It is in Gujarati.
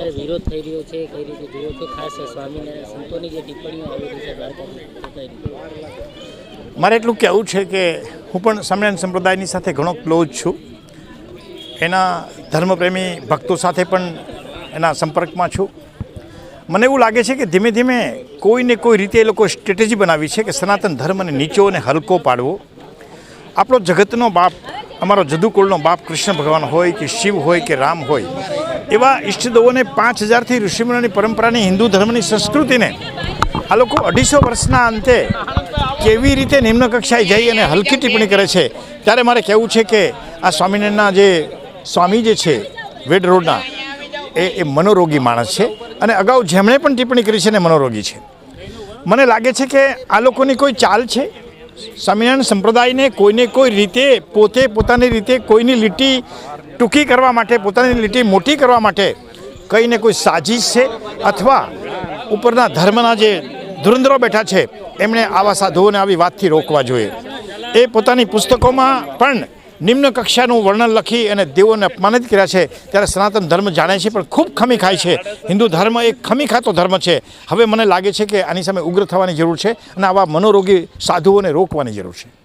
અત્યારે વિરોધ થઈ રહ્યો છે, કઈ રીતે જુઓ છો? ખાસ સ્વામિનારાયણ સંતોની જે ટિપ્પણીઓ આવી રહી છે મારે એટલું કહેવું છે કે હું પણ સ્વામિનારાયણ સંપ્રદાયની સાથે ઘણો ક્લોઝ છું. એના ધર્મપ્રેમી ભક્તો સાથે પણ એના સંપર્કમાં છું. મને એવું લાગે છે કે ધીમે ધીમે કોઈને કોઈ રીતે એ લોકો સ્ટ્રેટેજી બનાવી છે કે સનાતન ધર્મને નીચો અને હલકો પાડવો. આપણો જગતનો બાપ, અમારો જદુકુળનો બાપ કૃષ્ણ ભગવાન હોય કે શિવ હોય કે રામ હોય એવા ઈષ્ટદેવોને પાંચ હજારથી ઋષિમુનિની પરંપરાની હિન્દુ ધર્મની સંસ્કૃતિને આ લોકો અઢીસો વર્ષના અંતે કેવી રીતે નિમ્ન કક્ષાએ જઈ અને હલકી ટિપ્પણી કરે છે? ત્યારે મારે કહેવું છે કે આ સ્વામિનારાયણના જે સ્વામી જે છે વેડ રોડના, એ એ મનોરોગી માણસ છે અને અગાઉ જેમણે પણ ટિપ્પણી કરી છે ને મનોરોગી છે. મને લાગે છે કે આ લોકોની કોઈ ચાલ છે? સ્વામિનારાયણ સંપ્રદાયને કોઈને કોઈ રીતે પોતે પોતાની રીતે કોઈની લીટી ટૂંકી કરવા માટે, પોતાની લીટી મોટી કરવા માટે કંઈને કોઈ સાજીશ છે? અથવા ઉપરના ધર્મના જે ધુરંધરો બેઠા છે, એમણે આવા સાધુઓને આવી વાતથી રોકવા જોઈએ? એ પોતાની પુસ્તકોમાં પણ નિમ્ન કક્ષાનું વર્ણન લખી અને દેવોને અપમાનિત કર્યા છે. ત્યારે સનાતન ધર્મ જાણે છે, પણ ખૂબ ખમી ખાય છે. હિન્દુ ધર્મ એક ખમી ખાતો ધર્મ છે. હવે મને લાગે છે કે આની સામે ઉગ્ર થવાની જરૂર છે અને આવા મનોરોગી સાધુઓને રોકવાની જરૂર છે.